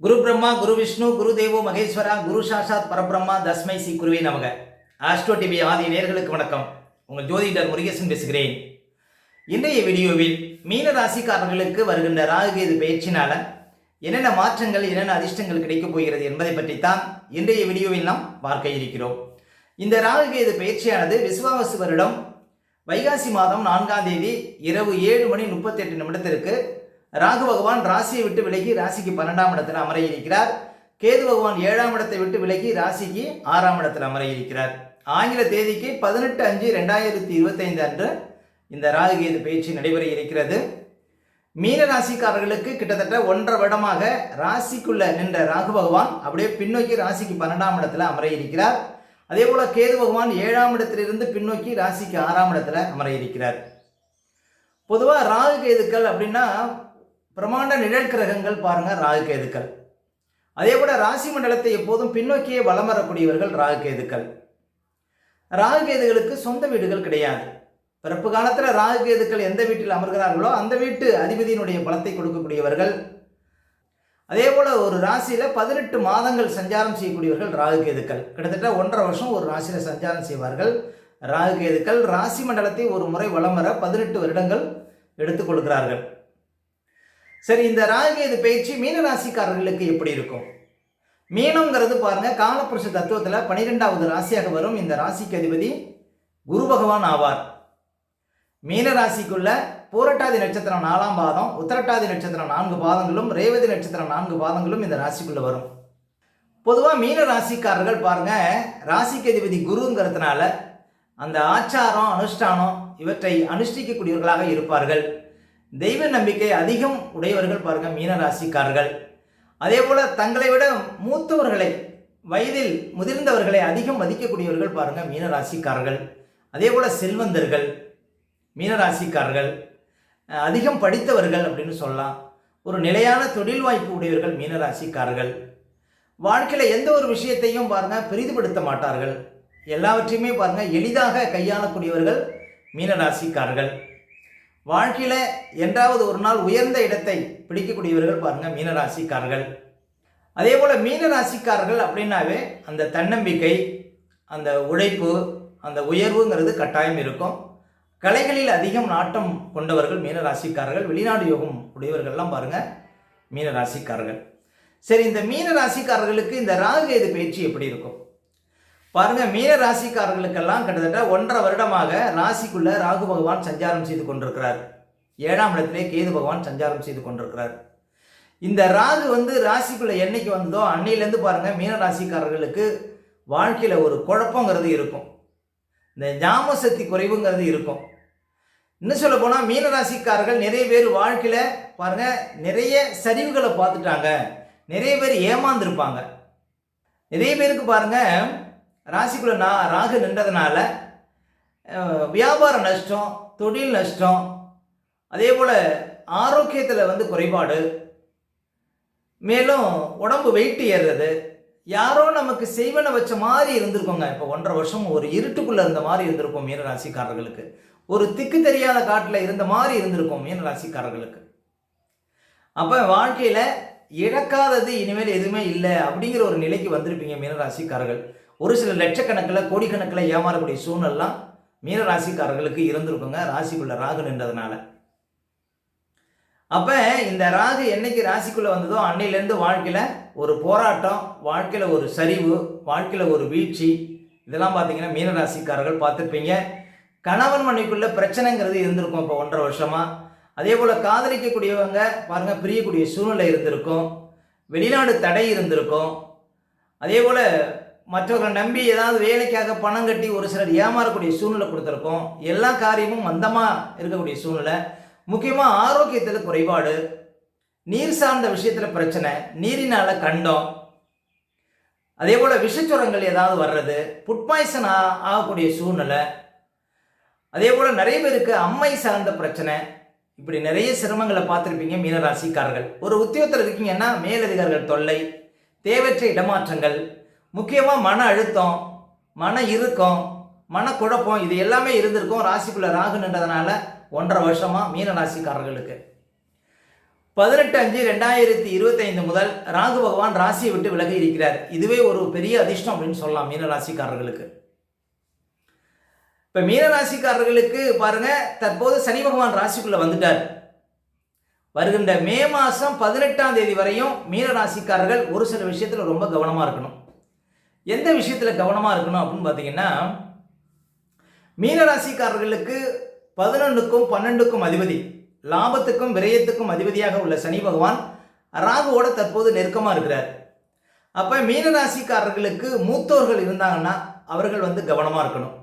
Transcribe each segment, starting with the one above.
குரு பிரம்மா குரு விஷ்ணு குரு தேவோ மகேஸ்வரா குரு சாஷாத் பரபிரம்மா தஸ்மை சி குருவே நமக. ஆஸ்ட்ரோ டிவி ஆதி நேர்களுக்கு வணக்கம். உங்கள் ஜோதிடர் முருகேசன் பேசுகிறேன். இன்றைய வீடியோவில் மீன ராசிக்காரர்களுக்கு வருகின்ற ராகுகேது பயிற்சினால என்னென்ன மாற்றங்கள் என்னென்ன அதிர்ஷ்டங்கள் கிடைக்கப் போகிறது என்பதை பற்றித்தான் இன்றைய வீடியோவில் நாம் பார்க்க இருக்கிறோம். இந்த ராகுகேது பயிற்சியானது விசுவாவசு வருடம் வைகாசி மாதம் நான்காம் தேதி இரவு ஏழு மணி முப்பத்தெட்டு நிமிடத்திற்கு ராகு பகவான் ராசியை விட்டு விலகி ராசிக்கு பன்னெண்டாம் இடத்தில் அமர இருக்கிறார் கேது பகவான் ஏழாம் இடத்தை விட்டு விலகி ராசிக்கு ஆறாம் இடத்தில் அமர இருக்கிறார் ஆங்கில தேதிக்கு பதினெட்டு அஞ்சு ரெண்டாயிரத்தி இருபத்தைந்து அன்று இந்த ராகு கேது பயிற்சி நடைபெற இருக்கிறது. மீன ராசிக்காரர்களுக்கு கிட்டத்தட்ட ஒன்றரை வருடமாக ராசிக்குள்ள நின்ற ராகு பகவான் அப்படியே பின்னோக்கி ராசிக்கு பன்னெண்டாம் இடத்துல அமர இருக்கிறார் அதே போல கேது பகவான் ஏழாம் இடத்திலிருந்து பின்னோக்கி ராசிக்கு ஆறாம் இடத்துல அமர இருக்கிறார் பொதுவாக ராகு கேதுக்கள் அப்படின்னா பிரமாண்ட நிழல் கிரகங்கள் பாருங்கள் ராகு கேதுக்கள் அதே போல் ராசி மண்டலத்தை எப்போதும் பின்னோக்கியே வலம் வரக்கூடியவர்கள் ராகு கேதுக்கள் ராகு கேதுகளுக்கு சொந்த வீடுகள் கிடையாது. பிறப்பு காலத்தில் ராகு கேதுக்கள் எந்த வீட்டில் அமர்கிறார்களோ அந்த வீட்டு அதிபதியினுடைய பலத்தை கொடுக்கக்கூடியவர்கள். அதே போல் ஒரு ராசியில் பதினெட்டு மாதங்கள் சஞ்சாரம் செய்யக்கூடியவர்கள் ராகு கேதுக்கள் கிட்டத்தட்ட ஒன்றரை வருஷம் ஒரு ராசியில் சஞ்சாரம் செய்வார்கள் ராகு கேதுக்கள் ராசி மண்டலத்தை ஒரு முறை வலம் வர பதினெட்டு வருடங்கள் எடுத்துக்கொள்கிறார்கள் சரி இந்த ராகுகேது பயிற்சி மீனராசிக்காரர்களுக்கு எப்படி இருக்கும்? மீனங்கிறது பாருங்க காலப்புருஷ தத்துவத்தில் பனிரெண்டாவது ராசியாக வரும். இந்த ராசிக்கு அதிபதி குரு பகவான் ஆவார். மீன ராசிக்குள்ள பூரட்டாதி நட்சத்திரம் நாலாம் பாதம் உத்தரட்டாதி நட்சத்திரம் நான்கு பாதங்களும் ரேவதி நட்சத்திரம் நான்கு பாதங்களும் இந்த ராசிக்குள்ள வரும். பொதுவாக மீன ராசிக்காரர்கள் பாருங்க ராசிக்கு அதிபதி குருங்கிறதுனால அந்த ஆச்சாரம் அனுஷ்டானம் இவற்றை அனுஷ்டிக்கக்கூடியவர்களாக இருப்பார்கள். தெய்வ நம்பிக்கை அதிகம் உடையவர்கள் பாருங்கள் மீனராசிக்காரர்கள் அதே போல் தங்களை விட மூத்தவர்களை வயதில் முதிர்ந்தவர்களை அதிகம் மதிக்கக்கூடியவர்கள் பாருங்கள் மீனராசிக்காரர்கள் அதே போல் செல்வந்தர்கள் மீனராசிக்காரர்கள் அதிகம் படித்தவர்கள் அப்படின்னு சொல்லலாம். ஒரு நிலையான தொழில் வாய்ப்பு உடையவர்கள் மீனராசிக்காரர்கள் வாழ்க்கையில் எந்த ஒரு விஷயத்தையும் பாருங்கள் பெரிதுபடுத்த மாட்டார்கள். எல்லாவற்றையுமே பாருங்கள் எளிதாக கையாளக்கூடியவர்கள் மீனராசிக்காரர்கள் வாழ்க்கையில் என்றாவது ஒரு நாள் உயர்ந்த இடத்தை பிடிக்கக்கூடியவர்கள் பாருங்கள் மீனராசிக்காரர்கள். அதே போல் மீனராசிக்காரர்கள் அப்படின்னாவே அந்த தன்னம்பிக்கை அந்த உழைப்பு அந்த உயர்வுங்கிறது கட்டாயம் இருக்கும். கலைகளில் அதிகம் நாட்டம் கொண்டவர்கள் மீனராசிக்காரர்கள் வெளிநாடு யோகம் உடையவர்கள்லாம் பாருங்கள் மீனராசிக்காரர்கள். சரி இந்த மீனராசிக்காரர்களுக்கு இந்த ராகு எது பயிற்சி எப்படி இருக்கும்? பாருங்க மீன ராசிக்காரர்களுக்கெல்லாம் கிட்டத்தட்ட ஒன்றரை வருடமாக ராசிக்குள்ள ராகு பகவான் சஞ்சாரம் செய்து கொண்டிருக்கிறார். ஏழாம் இடத்திலே கேது பகவான் சஞ்சாரம் செய்து கொண்டிருக்கிறார். இந்த ராகு வந்து ராசிக்குள்ள என்னைக்கு வந்ததோ அன்னையிலேருந்து பாருங்க மீன ராசிக்காரர்களுக்கு வாழ்க்கையில் ஒரு குழப்பங்கிறது இருக்கும். இந்த ஞாபக சக்தி குறைவுங்கிறது இருக்கும். இன்னும் சொல்ல போனால் மீன ராசிக்காரர்கள் நிறைய பேர் வாழ்க்கையில் பாருங்க நிறைய சரிவுகளை பார்த்துட்டாங்க. நிறைய பேர் ஏமாந்துருப்பாங்க. நிறைய பேருக்கு பாருங்கள் ராசிக்குள்ள நான் ராகு நின்றதுனால வியாபார நஷ்டம் தொழில் நஷ்டம் அதே போல் ஆரோக்கியத்தில் வந்து குறைபாடு மேலும் உடம்பு வெயிட் ஏறுறது யாரோ நமக்கு செய்வன வச்ச மாதிரி இருந்திருக்கோங்க. இப்போ ஒன்றரை வருஷம் ஒரு இருட்டுக்குள்ளே இருந்த மாதிரி இருந்திருக்கும் மீனராசிக்காரர்களுக்கு ஒரு திக்கு தெரியாத காட்டில் இருந்த மாதிரி இருந்திருக்கும் மீனராசிக்காரர்களுக்கு அப்போ வாழ்க்கையில் இழக்காதது இனிமேல் எதுவுமே இல்லை அப்படிங்கிற ஒரு நிலைக்கு வந்திருப்பீங்க மீனராசிக்காரர்கள் ஒரு சில லட்சக்கணக்கில் கோடிக்கணக்கில் ஏமாறக்கூடிய சூழ்நிலாம் மீனராசிக்காரர்களுக்கு இருந்திருக்குங்க. ராசிக்குள்ள ராகு நின்றதுனால. அப்போ இந்த ராகு என்னைக்கு ராசிக்குள்ளே வந்ததோ அன்னையிலேருந்து வாழ்க்கையில் ஒரு போராட்டம் வாழ்க்கையில் ஒரு சரிவு வாழ்க்கையில் ஒரு வீழ்ச்சி இதெல்லாம் பார்த்தீங்கன்னா மீனராசிக்காரர்கள் பார்த்துருப்பீங்க. கணவன் மனைக்குள்ள பிரச்சனைங்கிறது இருந்திருக்கும் இப்போ ஒன்றரை வருஷமாக அதே போல் காதலிக்கக்கூடியவங்க பாருங்கள் பிரியக்கூடிய சூழ்நிலை இருந்திருக்கும். வெளிநாடு தடை இருந்திருக்கும். அதே போல் மற்றவர்களை நம்பி ஏதாவது வேலைக்காக பணம் கட்டி ஒரு சிலர் ஏமாறக்கூடிய சூழ்நிலை கொடுத்துருக்கோம். எல்லா காரியமும் மந்தமாக இருக்கக்கூடிய சூழ்நிலை. முக்கியமாக ஆரோக்கியத்தில் குறைபாடு நீர் சார்ந்த விஷயத்தில் பிரச்சனை நீரினால கண்டம் அதே போல் விஷச்சுரங்கள் ஏதாவது வர்றது புட்பாய்சன் பாய்சன் ஆகக்கூடிய சூழ்நிலை. அதே போல் நிறைய பேருக்கு அம்மை சார்ந்த பிரச்சனை. இப்படி நிறைய சிரமங்களை பார்த்துருப்பீங்க மீனராசிக்காரர்கள். ஒரு உத்தியோகத்தில் இருக்கீங்கன்னா மேலதிகாரிகள் தொல்லை தேவையற்ற இடமாற்றங்கள் முக்கியமாக மன அழுத்தம் மன இறுக்கம் மனக்குழப்பம் இது எல்லாமே இருந்திருக்கும். ராசிக்குள்ளே ராகு நின்றதுனால ஒன்றரை வருஷமாக மீன ராசிக்காரர்களுக்கு. பதினெட்டு அஞ்சு ரெண்டாயிரத்தி இருபத்தைந்து முதல் ராகு பகவான் ராசியை விட்டு விலகி இருக்கிறார். இதுவே ஒரு பெரிய அதிர்ஷ்டம் அப்படின்னு சொல்லலாம் மீன ராசிக்காரர்களுக்கு. இப்போ மீன ராசிக்காரர்களுக்கு பாருங்க தற்போது சனி பகவான் ராசிக்குள்ள வந்துட்டார். வருகின்ற மே மாதம் பதினெட்டாம் தேதி வரையும் மீன ராசிக்காரர்கள் ஒரு சில விஷயத்தில் ரொம்ப கவனமாக இருக்கணும். எந்த விஷயத்தில் கவனமாக இருக்கணும் அப்படின்னு பார்த்தீங்கன்னா மீனராசிக்காரர்களுக்கு பதினொன்றுக்கும் பன்னெண்டுக்கும் அதிபதி லாபத்துக்கும் விரயத்துக்கும் அதிபதியாக உள்ள சனி பகவான் ராகுவோட தற்போது நெருக்கமாக இருக்கிறார். அப்போ மீனராசிக்காரர்களுக்கு மூத்தோர்கள் இருந்தாங்கன்னா அவர்கள் வந்து கவனமாக இருக்கணும்.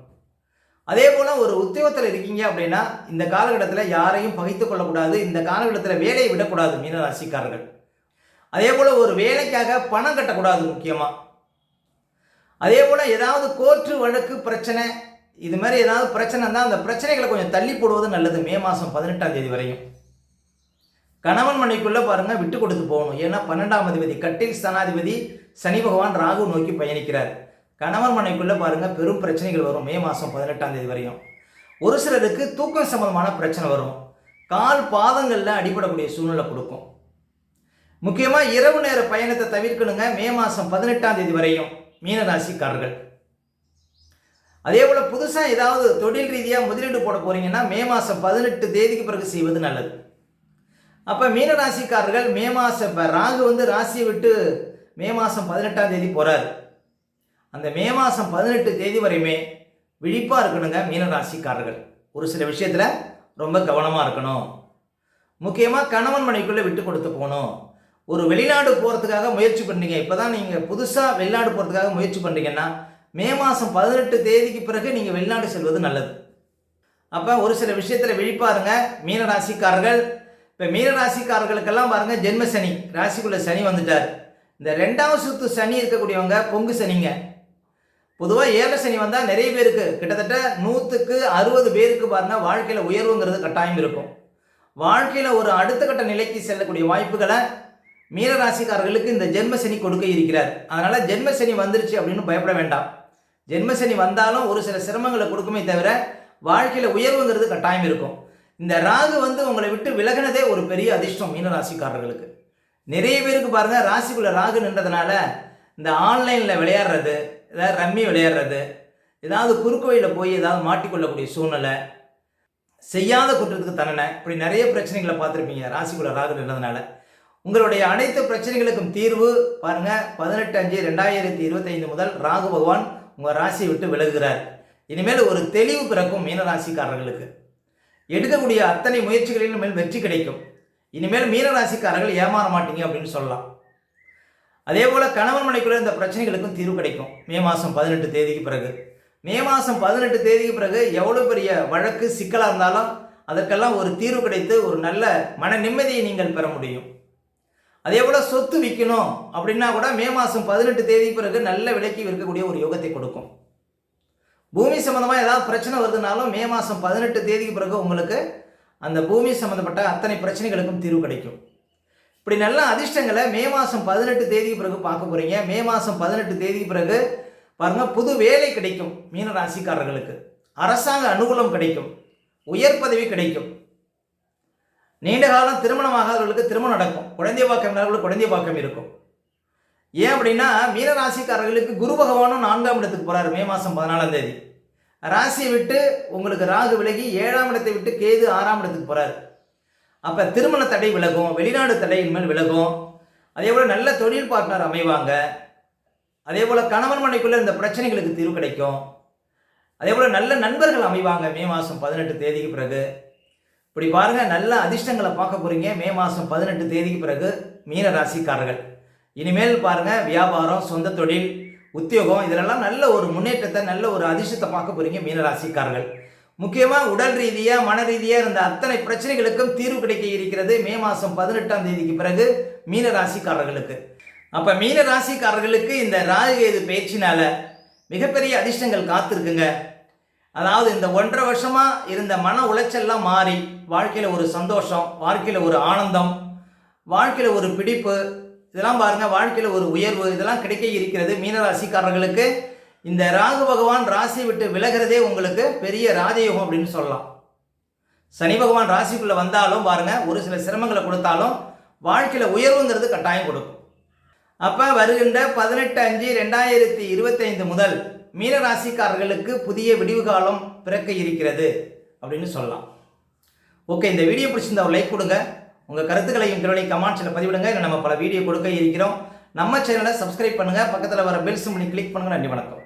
அதே போல் ஒரு உத்தியோகத்தில் இருக்கீங்க அப்படின்னா இந்த காலகட்டத்தில் யாரையும் பகைத்து கொள்ளக்கூடாது இந்த காலகட்டத்தில் வேலையை விடக்கூடாது மீனராசிக்காரர்கள். அதே போல் ஒரு வேலைக்காக பணம் கட்டக்கூடாது முக்கியமாக அதே போல் ஏதாவது கோர்ட்டு வழக்கு பிரச்சனை இது மாதிரி ஏதாவது பிரச்சனை இருந்தால் அந்த பிரச்சனைகளை கொஞ்சம் தள்ளி போடுவது நல்லது மே மாதம் பதினெட்டாம் தேதி வரையும். கணவன் மனைக்குள்ளே பாருங்கள் விட்டு கொடுத்து போகணும். ஏன்னா பன்னெண்டாம் அதிபதி கட்டில் ஸ்தானாதிபதி சனி பகவான் ராகு நோக்கி பயணிக்கிறார். கணவன் மனைக்குள்ளே பாருங்கள் பெரும் பிரச்சனைகள் வரும் மே மாதம் பதினெட்டாம் தேதி வரையும். ஒரு சிலருக்கு தூக்கம் சம்பந்தமான பிரச்சனை வரும். கால் பாதங்களில் அடிபடக்கூடிய சூழ்நிலை கொடுக்கும். முக்கியமாக இரவு நேர பயணத்தை தவிர்க்கணுங்க மே மாதம் பதினெட்டாம் தேதி வரையும். மீனராசிக்காரர்கள். அதே போல் புதுசாக ஏதாவது தொழில் ரீதியாக முதலீடு போட போகிறீங்கன்னா மே மாதம் பதினெட்டு தேதிக்கு பிறகு செய்வது நல்லது. அப்போ மீனராசிக்காரர்கள் மே மாதம் இப்போ ராகு வந்து ராசியை விட்டு மே மாதம் பதினெட்டாம் தேதி போகிறார் அந்த மே மாதம் பதினெட்டு தேதி வரையுமே விழிப்பாக இருக்கணுங்க மீனராசிக்காரர்கள். ஒரு சில விஷயத்தில் ரொம்ப கவனமாக இருக்கணும். முக்கியமாக கணவன் மனைக்குள்ளே விட்டு கொடுத்து போகணும். ஒரு வெளிநாடு போகிறதுக்காக முயற்சி பண்ணுறீங்க இப்போ தான் நீங்கள் புதுசாக வெளிநாடு போகிறதுக்காக முயற்சி பண்ணுறீங்கன்னா மே மாதம் பதினெட்டு தேதிக்கு பிறகு நீங்கள் வெளிநாடு செல்வது நல்லது. அப்போ ஒரு சில விஷயத்தில் விழிப்பாருங்க. மீன ராசிக்காரர்கள் இப்போ மீன ராசிக்காரர்களுக்கெல்லாம் பாருங்கள் ஜென்ம சனி ராசிக்குள்ளே சனி வந்துட்டார். இந்த ரெண்டாவது சுத்து சனி இருக்கக்கூடியவங்க பொங்கு சனிங்க. பொதுவாக ஏழை சனி வந்தால் நிறைய பேருக்கு கிட்டத்தட்ட நூற்றுக்கு அறுபது பேருக்கு பாருங்கள் வாழ்க்கையில் உயர்வுங்கிறது கட்டாயம் இருக்கும். வாழ்க்கையில் ஒரு அடுத்த கட்ட நிலைக்கு செல்லக்கூடிய வாய்ப்புகளை மீனராசிக்காரர்களுக்கு இந்த ஜென்ம சனி கொடுக்க இருக்கிறார். அதனால் ஜென்ம சனி வந்துருச்சு அப்படின்னு பயப்பட வேண்டாம். ஜென்ம சனி வந்தாலும் ஒரு சில சிரமங்களை கொடுக்குமே தவிர வாழ்க்கையில் உயர்வுங்கிறது கட்டாயம் இருக்கும். இந்த ராகு வந்து உங்களை விட்டு விலகினதே ஒரு பெரிய அதிர்ஷ்டம் மீனராசிக்காரர்களுக்கு. நிறைய பேருக்கு பாருங்க ராசிக்குள்ள ராகு நின்றதுனால இந்த ஆன்லைனில் விளையாடுறது ஏதாவது ரம்மி விளையாடுறது ஏதாவது குறுக்கு வழியில் போய் ஏதாவது மாட்டிக்கொள்ளக்கூடிய சூழ்நிலை செய்யாத குற்றத்துக்கு தண்டனை இப்படி நிறைய பிரச்சனைகளை பார்த்துருப்பீங்க ராசிக்குள்ள ராகு நின்றதுனால. உங்களுடைய அனைத்து பிரச்சனைகளுக்கும் தீர்வு பாருங்க. பதினெட்டு அஞ்சு ரெண்டாயிரத்தி இருபத்தைந்து முதல் ராகு பகவான் உங்கள் ராசியை விட்டு விலகுகிறார். இனிமேல் ஒரு தெளிவு பிறக்கும் மீனராசிக்காரர்களுக்கு எடுக்கக்கூடிய அத்தனை முயற்சிகளிலும் மேல் வெற்றி கிடைக்கும். இனிமேல் மீனராசிக்காரர்கள் ஏமாற மாட்டீங்க அப்படின்னு சொல்லலாம். அதே போல் கணவன் மனைக்குள்ள இந்த பிரச்சனைகளுக்கும் தீர்வு கிடைக்கும். மே மாதம் பதினெட்டு தேதிக்கு பிறகு. மே மாதம் பதினெட்டு தேதிக்கு பிறகு எவ்வளோ பெரிய வழக்கு சிக்கலாக இருந்தாலும் அதற்கெல்லாம் ஒரு தீர்வு கிடைத்து ஒரு நல்ல மன நிம்மதியை நீங்கள் பெற முடியும். அதே போல் சொத்து விற்கணும் அப்படின்னா கூட மே மாதம் பதினெட்டு தேதி பிறகு நல்ல விலைக்கு விற்கக்கூடிய ஒரு யோகத்தை கொடுக்கும். பூமி சம்மந்தமாக ஏதாவது பிரச்சனை வருதுனாலும் மே மாதம் பதினெட்டு தேதிக்கு பிறகு உங்களுக்கு அந்த பூமி சம்மந்தப்பட்ட அத்தனை பிரச்சனைகளுக்கும் தீர்வு கிடைக்கும். இப்படி நல்ல அதிர்ஷ்டங்களை மே மாதம் பதினெட்டு தேதிக்கு பிறகு பார்க்க போகிறீங்க மே மாதம் பதினெட்டு தேதிக்கு பிறகு பாருங்கள் புது வேலை கிடைக்கும் மீன ராசிக்காரர்களுக்கு. அரசாங்க அனுகூலம் கிடைக்கும். உயர் பதவி கிடைக்கும். நீண்ட காலம் திருமணமாகாதவர்களுக்கு திருமணம் நடக்கும். குழந்தை பாக்கம் இல்லாதவர்களுக்கு குழந்தை பாக்கம் இருக்கும். ஏன் அப்படின்னா மீன ராசிக்காரர்களுக்கு குரு பகவானும் நான்காம் இடத்துக்கு போகிறார் மே மாதம் பதினாலாம் தேதி. ராசியை விட்டு உங்களுக்கு ராகு விலகி ஏழாம் இடத்தை விட்டு கேது ஆறாம் இடத்துக்கு போகிறார் அப்போ திருமண தடை விலகும் வெளிநாடு தடை இனிமேல் விலகும். அதே போல் நல்ல தொழில் பார்ட்னர் அமைவாங்க. அதே போல் கணவன் மனைக்குள்ளே இந்த பிரச்சனைகளுக்கு தீர்வு கிடைக்கும். அதே போல் நல்ல நண்பர்கள் அமைவாங்க மே மாதம் பதினெட்டு தேதிக்கு பிறகு. இப்படி பாருங்கள் நல்ல அதிர்ஷ்டங்களை பார்க்க போகிறீங்க மே மாதம் பதினெட்டு தேதிக்கு பிறகு மீன ராசிக்காரர்கள். இனிமேல் பாருங்கள் வியாபாரம் சொந்த தொழில் உத்தியோகம் இதிலெல்லாம் நல்ல ஒரு முன்னேற்றத்தை நல்ல ஒரு அதிர்ஷ்டத்தை பார்க்க போகிறீங்க மீன ராசிக்காரர்கள். முக்கியமாக உடல் ரீதியாக மன ரீதியாக இருந்த அத்தனை பிரச்சனைகளுக்கும் தீர்வு கிடைக்க இருக்கிறது மே மாதம் பதினெட்டாம் தேதிக்கு பிறகு மீன ராசிக்காரர்களுக்கு. அப்போ மீன ராசிக்காரர்களுக்கு இந்த ராகுகேது பயிற்சினால மிகப்பெரிய அதிர்ஷ்டங்கள் காத்திருக்குங்க. அதாவது இந்த ஒன்றரை வருஷமாக இருந்த மன உளைச்சல்லாம் மாறி வாழ்க்கையில் ஒரு சந்தோஷம் வாழ்க்கையில் ஒரு ஆனந்தம் வாழ்க்கையில் ஒரு பிடிப்பு இதெல்லாம் பாருங்கள் வாழ்க்கையில் ஒரு உயர்வு இதெல்லாம் கிடைக்க இருக்கிறது மீனராசிக்காரர்களுக்கு இந்த ராகு பகவான் ராசி விட்டு விலகிறதே உங்களுக்கு பெரிய ராஜயோகம் அப்படின்னு சொல்லலாம். சனி பகவான் ராசிக்குள்ளே வந்தாலும் பாருங்கள் ஒரு சில சிரமங்களை கொடுத்தாலும் வாழ்க்கையில் உயர்வுங்கிறது கட்டாயம் கொடுக்கும். அப்போ வருகின்ற பதினெட்டு அஞ்சு ரெண்டாயிரத்தி இருபத்தைந்து முதல் மீனராசிக்காரர்களுக்கு புதிய விடிவு காலம் பிறக்க இருக்கிறது அப்படின்னு சொல்லலாம். ஓகே இந்த வீடியோ பிடிச்சிருந்தா ஒரு லைக் கொடுங்க. உங்கள் கருத்துக்களையும் திருவள்ளி கமெண்ட்ஸில் பதிவிடுங்க. இல்லை நம்ம பல வீடியோ கொடுக்க இருக்கிறோம். நம்ம சேனலை சப்ஸ்கிரைப் பண்ணுங்கள் பக்கத்தில் வர பெல் சிம்னி கிளிக் பண்ணுங்கள் நன்றி வணக்கம்.